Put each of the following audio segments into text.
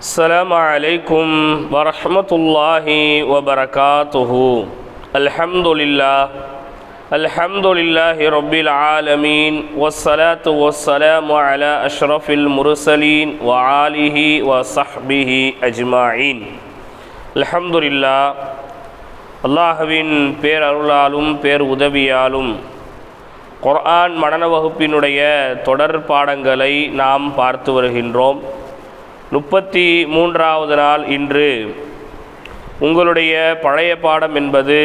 السلام عليكم ورحمة الله وبركاته الحمد لله الحمد لله رب العالمين والصلاة والسلام على أشرف المرسلين وعاله وصحبه أجمعين الحمد لله அல்லாஹுவின் பேரருளாலும் பேர் உதவியாலும் குர்ஆன் மனன வகுப்பினுடைய தொடர் பாடங்களை நாம் பார்த்து வருகின்றோம் முப்பத்தி மூன்றாவது நாள் இன்று. உங்களுடைய பழைய பாடம் என்பது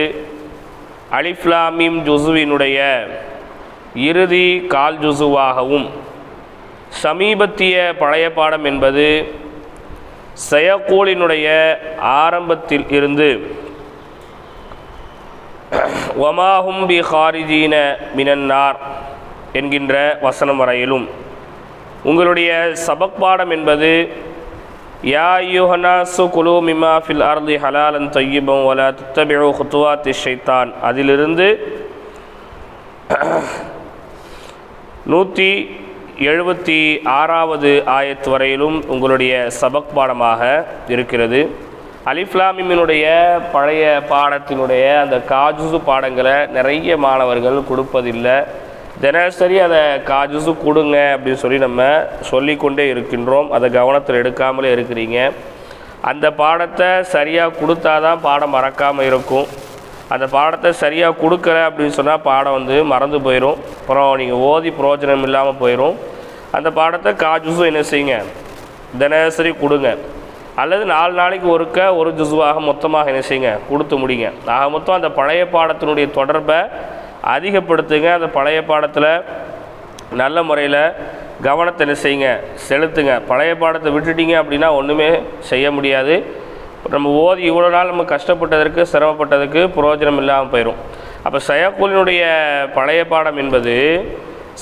அலிஃப்லாமிம் ஜுசுவினுடைய இறுதி கால் ஜுசுவாகவும் சமீபத்திய பழைய பாடம் என்பது செயக்கூலினுடைய ஆரம்பத்தில் இருந்து ஒமாஹும் பி ஹாரிஜீன மினன்னார் என்கின்ற வசனம் வரையிலும். உங்களுடைய சபக் பாடம் என்பது யா யுஹனாசு குலு மிமா ஃபில் அர்தி ஹலாலன் தொய்யிபம் வல துத்தபிழு ஹுத்துவாத்தி ஷைத்தான் அதிலிருந்து நூற்றி எழுபத்தி ஆறாவது ஆயத்து வரையிலும் உங்களுடைய சபக் பாடமாக இருக்கிறது அலிஃப்லாமிமினுடைய பழைய பாடத்தினுடைய அந்த காஜுசு பாடங்களை நிறைய மாணவர்கள் கொடுப்பதில்லை தினசரி அதை காஜுசு கொடுங்க அப்படின்னு சொல்லி நம்ம சொல்லிக்கொண்டே இருக்கின்றோம். அதை கவனத்தில் எடுக்காமலே இருக்கிறீங்க. அந்த பாடத்தை சரியாக கொடுத்தா தான் பாடம் மறக்காமல் இருக்கும். அந்த பாடத்தை சரியாக கொடுக்கல அப்படின்னு சொன்னால் பாடம் வந்து மறந்து போயிடும் அப்புறம் நீங்கள் ஓதி பிரயோஜனம் இல்லாமல் போயிடும் அந்த பாடத்தை காஜுசும் என்ன செய்யுங்க? தினசரி கொடுங்க. அல்லது நாலு நாளைக்கு ஒருக்க ஒரு ஜுசுவாக மொத்தமாக என்ன செய்யுங்க? கொடுத்து முடிங்க. ஆக மொத்தம் அந்த பழைய பாடத்தினுடைய தொடர்பை அதிகப்படுத்துங்க. அந்த பழைய பாடத்தில் நல்ல முறையில் கவனத்தை என்ன செய்யுங்க செலுத்துங்க. பழைய பாடத்தை விட்டுட்டீங்க அப்படின்னா ஒன்றுமே செய்ய முடியாது. நம்ம ஓதி இவ்வளோ நாள் நம்ம கஷ்டப்பட்டதற்கு சிரமப்பட்டதுக்கு பிரயோஜனம் இல்லாமல் போயிடும் அப்போ செயக்கூலினுடைய பழைய பாடம் என்பது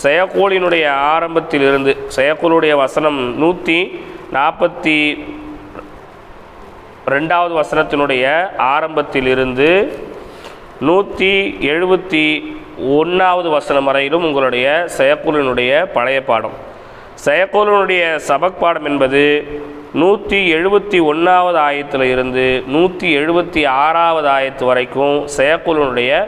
செயக்கூலினுடைய ஆரம்பத்திலிருந்து செயக்கூலுடைய வசனம் நூற்றி நாற்பத்தி ரெண்டாவது வசனத்தினுடைய ஆரம்பத்திலிருந்து நூற்றி எழுபத்தி ஒன்றாவது வசனம் வரையிலும் உங்களுடைய செயக்குலினுடைய பழைய பாடம். செயக்குலினுடைய சபக் பாடம் என்பது நூற்றி எழுபத்தி ஒன்றாவது ஆயத்தில் இருந்து நூற்றி எழுபத்தி ஆறாவது ஆயத்து வரைக்கும் செயக்குலினுடைய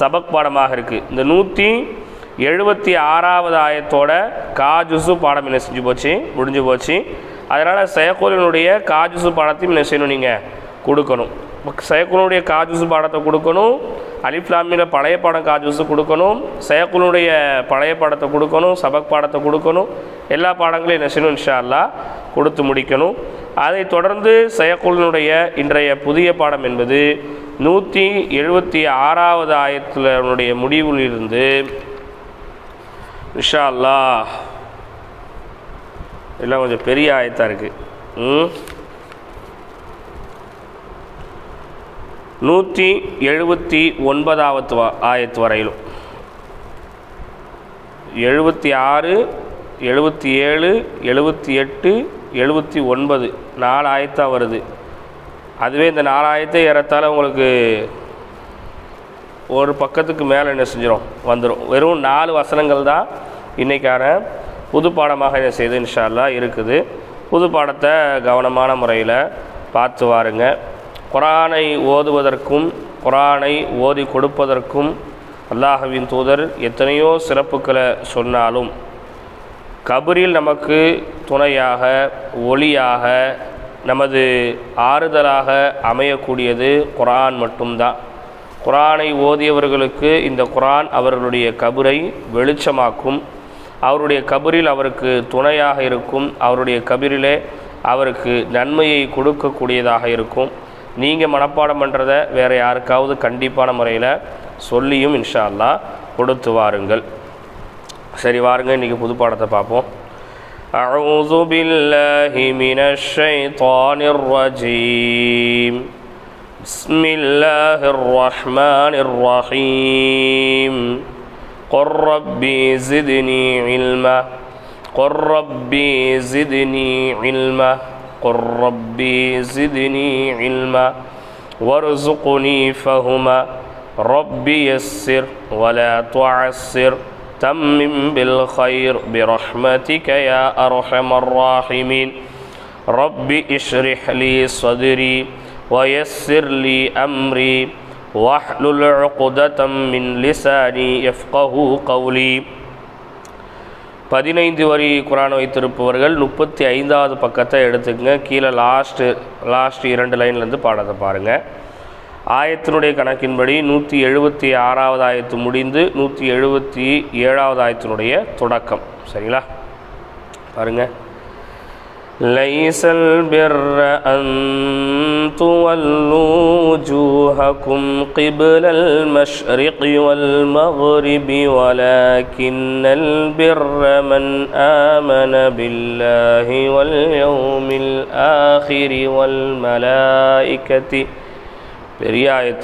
சபக் பாடமாக இருக்குது இந்த நூற்றி எழுபத்தி ஆறாவது ஆயத்தோட காஜுசு பாடம் என்ன செஞ்சு போச்சு? முடிஞ்சு போச்சு. அதனால் செயக்குலினுடைய காஜுசு பாடத்தையும் என்ன செய்யணும் நீங்கள் கொடுக்கணும். செயக்குனுடைய காஜூஸ் பாடத்தை கொடுக்கணும். அலிஃப்லாமியில் பழைய பாடம் காஜூசு கொடுக்கணும். செயக்குனுடைய பழைய பாடத்தை கொடுக்கணும். சபக் பாடத்தை கொடுக்கணும். எல்லா பாடங்களையும் என்ன செய்யணும் இன்ஷா அல்லா கொடுத்து முடிக்கணும். அதை தொடர்ந்து செயக்குலினுடைய இன்றைய புதிய பாடம் என்பது நூற்றி எழுபத்தி ஆறாவது ஆயத்தினுடைய முடிவில் இருந்து இன்ஷா அல்லா எல்லாம் கொஞ்சம் பெரிய ஆயத்தாக இருக்குது ம்? நூற்றி எழுபத்தி ஒன்பதாவது ஆயத்து வரையிலும். எழுபத்தி ஆறு எழுபத்தி ஏழு எழுபத்தி எட்டு எழுபத்தி ஒன்பது நாலு ஆயத்தாக வருது. அதுவே இந்த நாலாயிரத்தை ஏறத்தால் உங்களுக்கு ஒரு பக்கத்துக்கு மேலே என்ன செஞ்சிடும் வந்துடும் வெறும் நாலு வசனங்கள் தான் இன்றைக்கான புது பாடமாக என்ன செய்து இன்ஷால்லா இருக்குது. புது பாடத்தை கவனமான முறையில் பார்த்து வாருங்கள் குரானை ஓதுவதற்கும் குரானை ஓதி கொடுப்பதற்கும் அல்லாஹவின் தூதர் எத்தனையோ சிறப்புகளை சொன்னாலும் கபரில் நமக்கு துணையாக ஒளியாக நமது ஆறுதலாக அமையக்கூடியது குரான் மட்டும்தான். குரானை ஓதியவர்களுக்கு இந்த குரான் அவர்களுடைய கபரை வெளிச்சமாக்கும். அவருடைய கபரில் அவருக்கு துணையாக இருக்கும். அவருடைய கபிரிலே அவருக்கு நன்மையை கொடுக்கக்கூடியதாக இருக்கும். நீங்கள் மனப்பாடம் பண்ணுறதை வேறு யாருக்காவது கண்டிப்பான முறையில் சொல்லியும் இன்ஷா அல்லா கொடுத்து வாருங்கள் சரி வாருங்க இன்றைக்கி புது பாடத்தை பார்ப்போம் أعوذ بالله من الشيطان الرجيم بسم الله الرحمن الرحيم قل ربي زدني علما قل ربي زدني علما قل ربي زدني علما وارزقني فهما. ربي يسر ولا تعسر تمم بالخير برحمتك يا أرحم الراحمين. رب اشرح لي صدري ويسر لي أمري واحلل عقدة من لساني يفقه قولي. பதினைந்து வரி குரான் வைத்திருப்பவர்கள் முப்பத்தி ஐந்தாவது பக்கத்தை எடுத்துக்கங்க. கீழே லாஸ்ட்டு லாஸ்ட் இரண்டு லைன்லேருந்து பாடத்தை பாருங்கள் ஆயத்தினுடைய கணக்கின்படி நூற்றி எழுபத்தி ஆறாவது ஆயத்து முடிந்து நூற்றி எழுபத்தி ஏழாவது ஆயத்தினுடைய தொடக்கம். சரிங்களா? பாருங்கள் ليس البر أن تولوا وجوهكم قبل المشرق والمغرب ولكن البر من آمن بالله واليوم الآخر والملائكة. برياية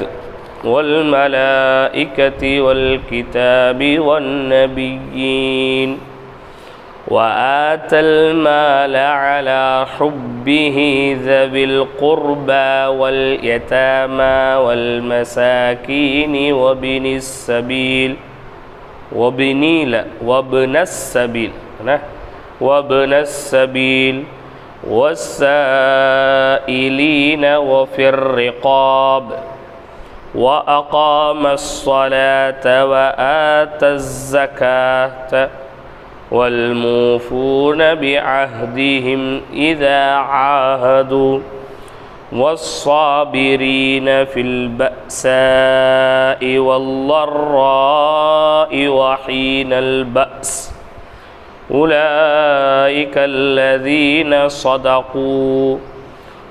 والملائكة والكتاب والنبيين. وآتى المال على حبه ذوي القربى واليتامى والمساكين وابن السبيل وابنيل وابن السبيل وابن السبيل والسائلين وفي الرقاب وأقام الصلاة وآتى الزكاة. والموفون بعهدهم إذا عاهدوا والصابرين في البأساء والضراء وحين البأس أولئك الذين صدقوا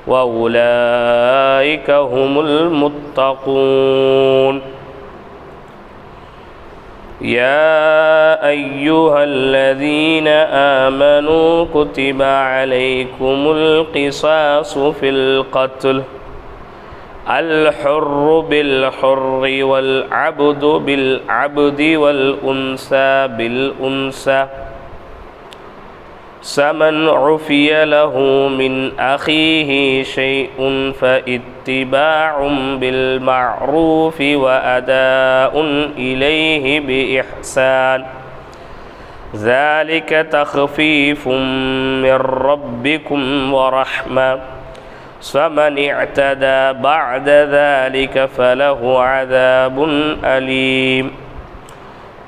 وأولئك هم المتقون يا أيها الذين آمنوا كتب عليكم القصاص في القتل الحر بالحر والعبد بالعبد والأنثى بالأنثى سمن عفي له من أخيه شيء فاتباع بالمعروف وأداء إليه بإحسان. ذلك تخفيف من ربكم ورحمة. فمن اعتدى بعد ذلك فله عذاب أليم.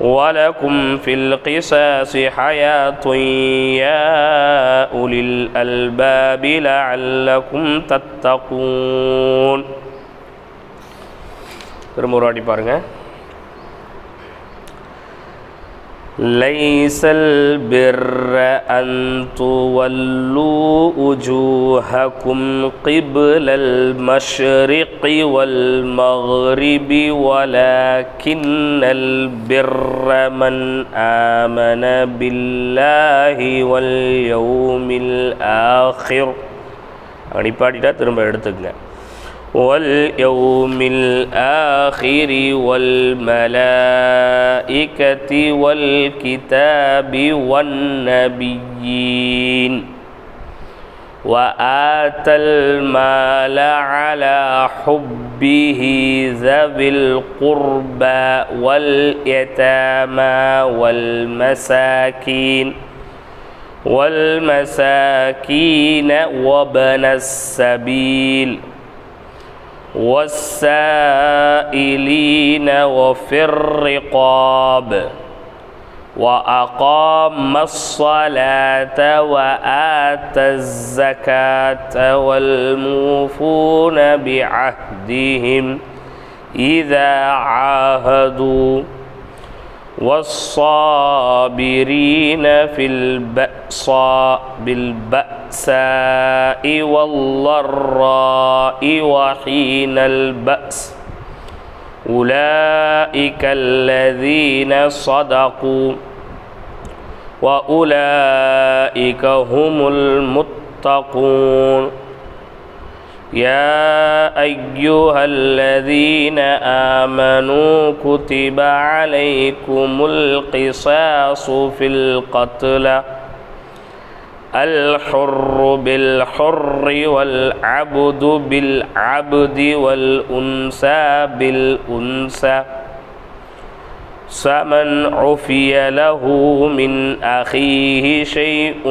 ولكم في القصاص حياة يا أولي الألباب لعلكم تتقون. திரும்ப ஒரு வாட்டி ليس البر أن تولوا وجوهكم قبل المشرق والمغرب ولكن البر من آمن بالله واليوم الآخر அடிப்பாடிட்டா திரும்ப எடுத்துக்கங்க واليوم الآخر والملائكة والكتاب والنبيين وآتى المال على حبه ذوي القربى واليتامى والمساكين والمساكين وابن السبيل والسائلين وفي الرقاب وأقام الصلاة وآتى الزكاة والموفون بعهدهم إذا عاهدوا والصابرين في البأساء بالبأساء والضراء وحين البأس أولئك الذين صدقوا وأولئك هم المتقون يا أيها الذين آمنوا كتب عليكم القصاص في القتلى الحر بالحر والعبد بالعبد والأنثى بالأنثى فمن عفي له من أخيه شيء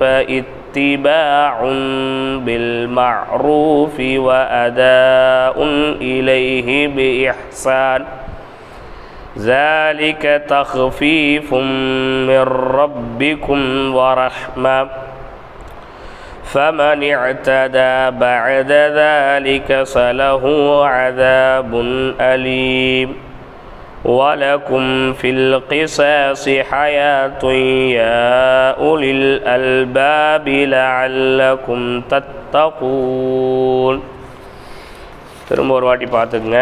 فإت اتباع بالمعروف وأداء إليه بإحسان ذلك تخفيف من ربكم ورحمة فمن اعتدى بعد ذلك فله عذاب أليم. ولكم في القصاص حياة يا أولي الألباب لعلكم تتقون. திரும்ப ஒரு வாட்டி பார்த்துக்குங்க.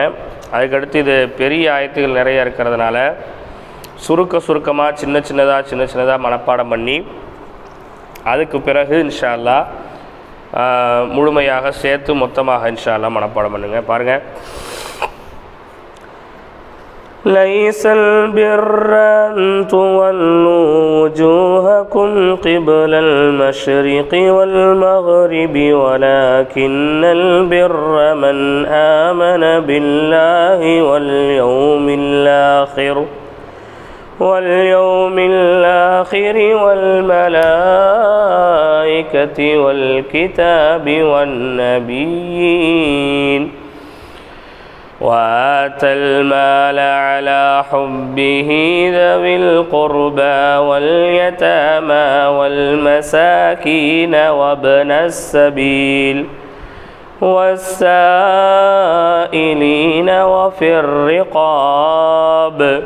அதுக்கடுத்து இது பெரிய ஆயத்துகள் நிறைய இருக்கிறதுனால சுருக்க சுருக்கமாக சின்ன சின்னதாக சின்ன சின்னதாக மனப்பாடம் பண்ணி அதுக்கு பிறகு இன்ஷா அல்லாஹ் ஆஹ், முழுமையாக சேர்த்து மொத்தமாக இன்ஷா அல்லாஹ் மனப்பாடம் பண்ணுங்கள் பாருங்கள் ليس البر أن تولوا وجوهكم قبل المشرق والمغرب ولكن البر من آمن بالله واليوم الآخر واليوم الآخر والملائكة والكتاب والنبيين وآتى المال على حبه ذوي القربى واليتامى والمساكين وابن السبيل والسائلين وفي الرقاب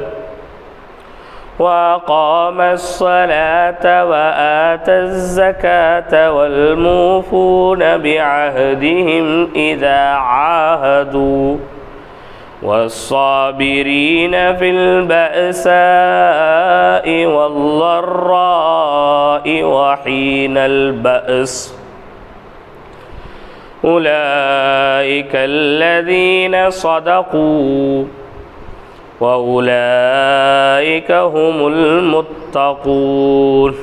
وأقام الصلاة وآتى الزكاة والموفون بعهدهم إذا عاهدوا. والصابرين في البأساء والضراء وحين البأس. أولئك الذين صدقوا. وأولئك هم المتقون.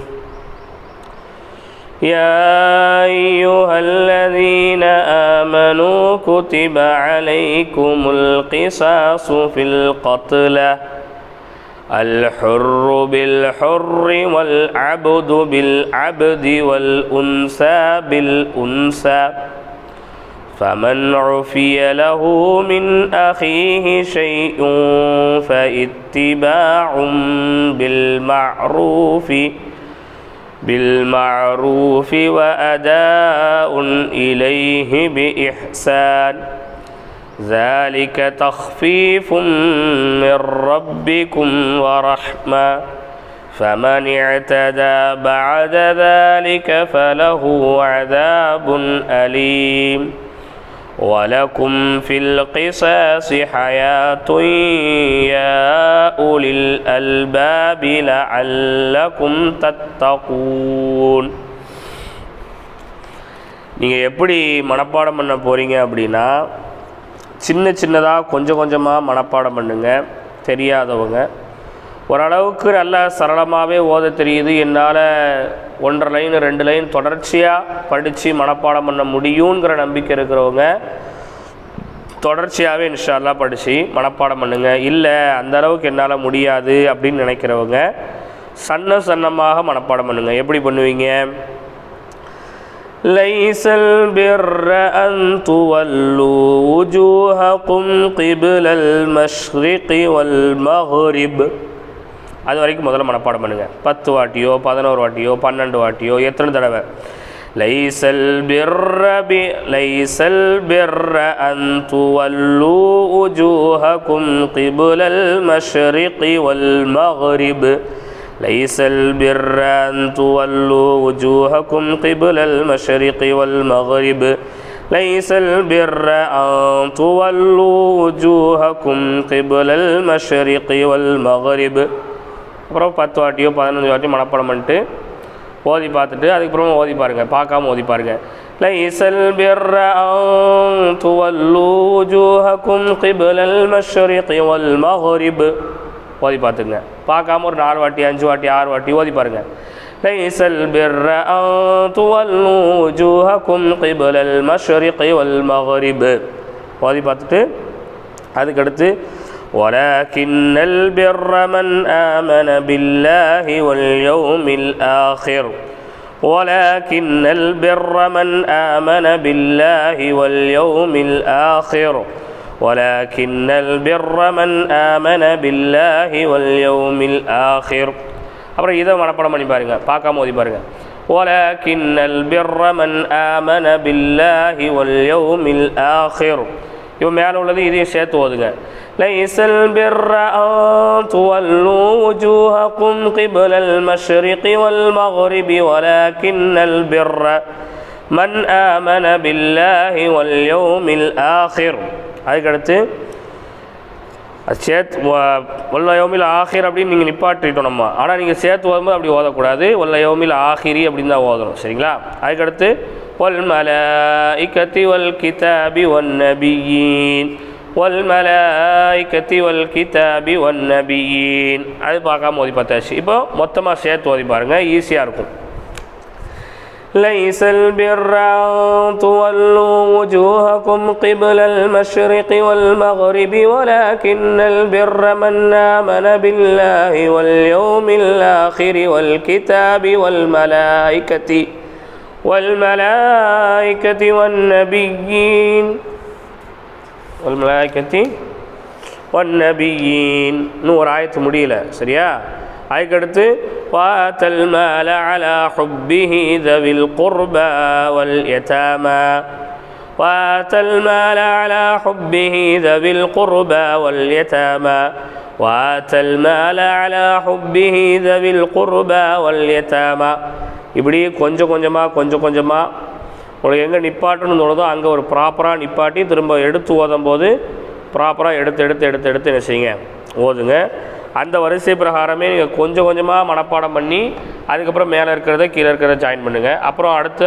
يا أيها الذين آمنوا كتب عليكم القصاص في القتلى الحر بالحر والعبد بالعبد والأنثى بالأنثى. فمن عفي له من أخيه شيء فاتباع بالمعروف بالمعروف وأداء إليه بإحسان. ذلك تخفيف من ربكم ورحمة. فمن اعتدى بعد ذلك فله عذاب أليم. ولكم في القصاص حياة يا أولي الألباب لعلكم تتقون. நீங்கள் எப்படி மனப்பாடம் பண்ண போகிறீங்க அப்படின்னா சின்ன சின்னதாக கொஞ்சம் கொஞ்சமாக மனப்பாடம் பண்ணுங்கள் தெரியாதவங்க ஓரளவுக்கு நல்ல சரளமாகவே ஓத தெரியுது என்னால் ஒன்றரை லைன் ரெண்டு லைன் தொடர்ச்சியாக படித்து மனப்பாடம் பண்ண முடியுங்கிற நம்பிக்கை இருக்கிறவங்க தொடர்ச்சியாகவே இன்ஷால்லா படித்து மனப்பாடம் பண்ணுங்க இல்லை அந்த அளவுக்கு என்னால் முடியாது அப்படின்னு நினைக்கிறவங்க சன்ன சன்னமாக மனப்பாடம் பண்ணுங்க எப்படி பண்ணுவீங்க ليس البر أن تولوا وجوهكم قبل المشرق والمغرب அது வரைக்கும் முதல்ல மனப்பாடம் பண்ணுங்க பத்து வாட்டியோ பதினோரு வாட்டியோ பன்னெண்டு வாட்டியோ எத்தனை தடவை லைசல் பிர்ரபி லைசல் பிர்ர அன் துவல்லு உஜூஹகும் கிபுலல் மஷ்ரிகி வல் மக்ரிப் ليس البر أن تولوا وجوهكم قبل المشرق والمغرب ليس البر أن تولوا وجوهكم قبل المشرق والمغرب அப்புறம் பத்து வாட்டியோ பதினஞ்சு வாட்டியோ மனப்பாடம் பண்ணிட்டு ஓதி பார்த்துட்டு அதுக்கப்புறமா ஓதி பாருங்க பார்க்காம ஓதி பாருங்க ليس البر أن تولوا وجوهكم قبل المشرق والمغرب ஓதி பார்த்துங்க பார்க்காம ஒரு நாலு வாட்டி அஞ்சு வாட்டி ஆறு வாட்டி ஓதி பாருங்க ليس البر أن تولوا وجوهكم قبل المشرق والمغرب ஓதி பார்த்துட்டு அதுக்கடுத்து ولكن البر من آمن بالله واليوم الآخر ولكن البر من آمن بالله واليوم الآخر ولكن البر من آمن بالله واليوم الآخر அப்புறம் இதை மனப்பாடம் பண்ணி பாருங்க பார்க்காம ஓதி பாருங்க ولكن البر من آمن بالله واليوم الآخر இவன் மேலே உள்ளது இதையும் சேர்த்து ஓதுங்க ليس البر أن تولوا وجوهكم قبل المشرق والمغرب ولكن البر من آمن بالله واليوم الآخر அதுக்கடுத்து அது சேர்த்து வல்ல யோமில் ஆஹிர் அப்படின்னு நீங்கள் நிப்பாட்டிட்டோம் நம்ம ஆனால் நீங்கள் சேர்த்து ஓதும்போது அப்படி ஓதக்கூடாது வல்ல யோமில் ஆஹிரி அப்படின்னு தான் ஓதணும் சரிங்களா அதுக்கடுத்து வல் மலாஇக்கத்தி வல் கிதாபி ஒன் நபியீன் வல் மலாஇக்கத்தி வல் கிதாபி ஒன் நபியீன் அது பார்க்காம ஓதி பார்த்தாச்சு இப்போ மொத்தமாக சேர்த்து ஓதி பாருங்கள் ஈஸியாக இருக்கும் ليس البر أن تولوا وجوهكم قبل المشرق والمغرب ولكن البر من آمن بالله واليوم الآخر والكتاب والملائكة والملائكة والنبيين والملائكة والنبيين نور آية முடியல சரியா அதுக்கடுத்து وآتى المال على حبه ذوي القربى واليتامى وآتى المال على حبه ذوي القربى واليتامى وآتى المال على حبه ذوي القربى واليتامى இப்படி கொஞ்சம் கொஞ்சமாக கொஞ்சம் கொஞ்சமாக உங்களுக்கு எங்கே நிப்பாட்டணும்னு தோணுதோ அங்கே ஒரு ப்ராப்பராக நிப்பாட்டி திரும்ப எடுத்து ஓதும் போது ப்ராப்பராக எடுத்து எடுத்து எடுத்து எடுத்து என்ன செய்யுங்க ஓதுங்க அந்த வரிசை பிரகாரமே நீங்கள் கொஞ்சம் கொஞ்சமாக மனப்பாடம் பண்ணி அதுக்கப்புறம் மேலே இருக்கிறத கீழே இருக்கிறத ஜாயின் பண்ணுங்கள் அப்புறம் அடுத்த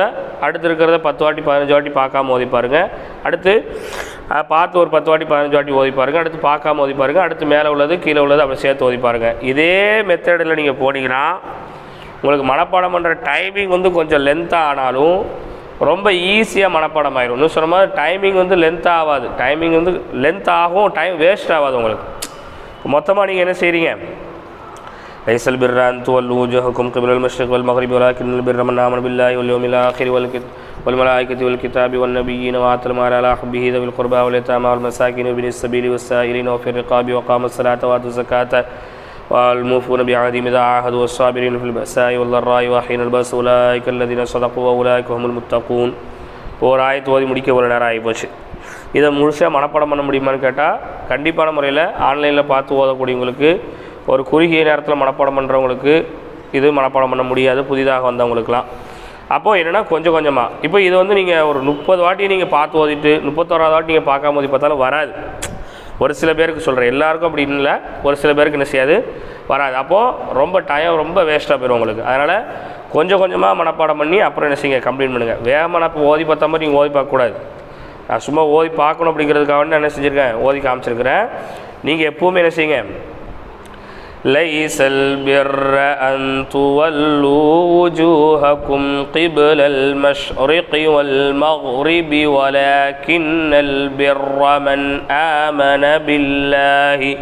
அடுத்து இருக்கிறத பத்து வாட்டி பதினஞ்சு வாட்டி பார்க்காம ஓதி பாருங்கள் அடுத்து பார்த்து ஒரு பத்து வாட்டி பதினஞ்சு வாட்டி ஓதி பாருங்கள் அடுத்து பார்க்காம ஓதி பாருங்கள் அடுத்து மேலே உள்ளது கீழே உள்ளது அப்படி சேர்த்து ஓதி பாருங்கள் இதே மெத்தடில் நீங்கள் போனீங்கன்னா உங்களுக்கு மனப்பாடம் பண்ணுற டைமிங் வந்து கொஞ்சம் லென்த்தாக ஆனாலும் ரொம்ப ஈஸியாக மனப்பாடம் ஆயிரும். இன்னும் சொன்ன மாதிரி டைமிங் வந்து லென்த் ஆகாது. டைமிங் வந்து லென்த் ஆகும் டைம் வேஸ்ட் ஆகாது உங்களுக்கு. மொத்தமாக நீங்கள் என்ன செய்கிறீங்க ليس البر أن تولوا وجوهكم قبل المشرق والمغرب ولكن البر من آمن بالله واليوم الآخر والكت- والملائكة والكتاب والنبيين وآتى المال على حبه ذوي القربى واليتامى والمساكين وابن السبيل والسائلين وفي الرقاب وقام الصلاة وآتوا الزكاة والموفون بعهدهم إذا عاهدوا والصابرين في البأساء والضراء وحين البأس أولئك الذين صدقوا وأولئك هم المتقون இப்போ ஒரு ஆயத்து ஓதி முடிக்க ஒரு நேரம் ஆகி போச்சு இதை முழுசாக மனப்பாடம் பண்ண முடியுமான்னு கேட்டால் கண்டிப்பான முறையில் ஆன்லைனில் பார்த்து ஓதக்கூடியவங்களுக்கு ஒரு குறுகிய நேரத்தில் மனப்பாடம் பண்ணுறவங்களுக்கு இது மனப்பாடம் பண்ண முடியாது புதிதாக வந்தவங்களுக்குலாம் அப்போது என்னென்னா கொஞ்சம் கொஞ்சமாக இப்போ இது வந்து நீங்கள் ஒரு முப்பது வாட்டி நீங்கள் பார்த்து ஓதிட்டு முப்பத்தோராவது வாட்டி நீங்கள் பார்க்காம ஓதி பார்த்தாலும் வராது. ஒரு சில பேருக்கு சொல்கிறேன் எல்லாருக்கும் அப்படி இல்லை. ஒரு சில பேருக்கு என்ன செய்யாது? வராது. அப்போது ரொம்ப டைம் ரொம்ப வேஸ்ட்டாக போயிடும் உங்களுக்கு. அதனால் கொஞ்சம் கொஞ்சமாக மனப்பாடம் பண்ணி அப்புறம் என்ன செய்யுங்க? கம்ப்ளீட் பண்ணுங்கள் வேகமாக நான் ஓதி பார்த்த மாதிரி நீங்கள் ஓதி பார்க்கக்கூடாது. நான் சும்மா ஓதி பார்க்கணும் அப்படிங்கிறதுக்காக வேண்டி நான் என்ன செஞ்சுருக்கேன் ஓதி காமிச்சிருக்கிறேன் நீங்கள் எப்போவுமே என்ன செய்யுங்க ليس البر أن تولوا وجوهكم قبل المشرق والمغرب ولكن البر من آمن بالله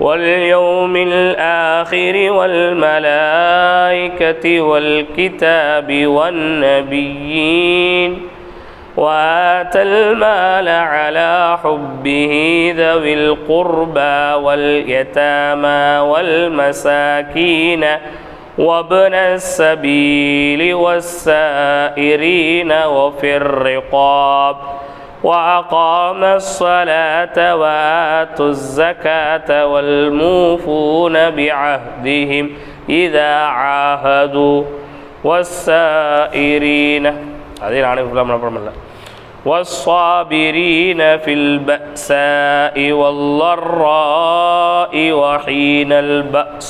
واليوم الآخر والملائكة والكتاب والنبيين وآتى المال على حبه ذوي القربى واليتامى والمساكين وابن السبيل والسائرين وفي الرقاب وأقام الصلاة وآتوا الزكاة والموفون بعهدهم إذا عاهدوا والسائرين அதே நானே ஃபுல்லாக மனப்பாடம் பண்ணல والصابرين في البأساء والضراء وحين البأس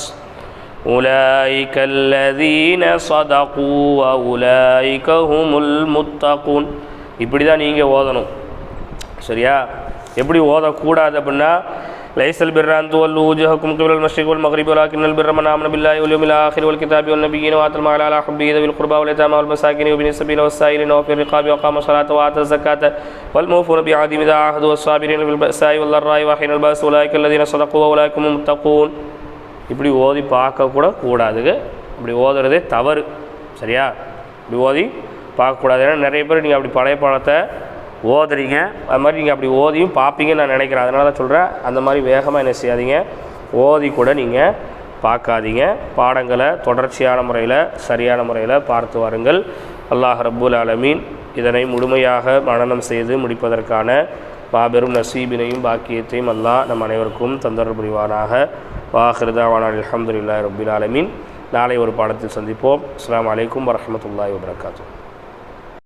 أولئك الذين صدقوا وأولئك هم المتقون இப்படி தான் நீங்கள் ஓதணும் சரியா எப்படி ஓதக்கூடாது அப்படின்னா ليس البر أن تولوا وجوهكم قبل المشرق والمغرب ولكن البر من آمن بالله واليوم الآخر والكتاب والنبيين وآتى المال على حبه ذوي القربى واليتامى والمساكين وابن السبيل والسائلين وفي الرقاب وأقام الصلاة وآتى الزكاة والموفون بعهدهم إذا عاهدوا والصابرين في البأساء والضراء وحين البأس أولئك الذين صدقوا وأولئك هم المتقون இப்படி ஓதி பார்க்க கூட கூடாதுங்க இப்படி ஓதுறதே தவறு சரியா இப்படி ஓதி பார்க்கக்கூடாது ஏன்னா நிறைய பேர் நீங்கள் அப்படி பழைய பாடத்தை ஓதுறீங்க. அது மாதிரி நீங்கள் அப்படி ஓதியும் பார்ப்பீங்கன்னு நான் நினைக்கிறேன். அதனால தான் சொல்கிறேன் அந்த மாதிரி வேகமாக என்ன செய்யாதீங்க. ஓதி கூட நீங்கள் பார்க்காதீங்க. பாடங்களை தொடர்ச்சியான முறையில் சரியான முறையில் பார்த்து வாருங்கள். அல்லாஹ் ரப்புல் ஆலமீன் இதனை முழுமையாக மனநம் செய்து முடிப்பதற்கான மாபெரும் நசீபினையும் பாக்கியத்தையும் அல்லாஹ் நம் அனைவருக்கும் தந்தர் புரிவானாக. வாஹிருதாவான அலமதுல்லா ரபுல் ஆலமீன். நாளை ஒரு பாடத்தில் சந்திப்போம். அஸ்லாம் அலைக்கும் வரஹ்மத்துல்லாஹி வபரகாத்துஹு.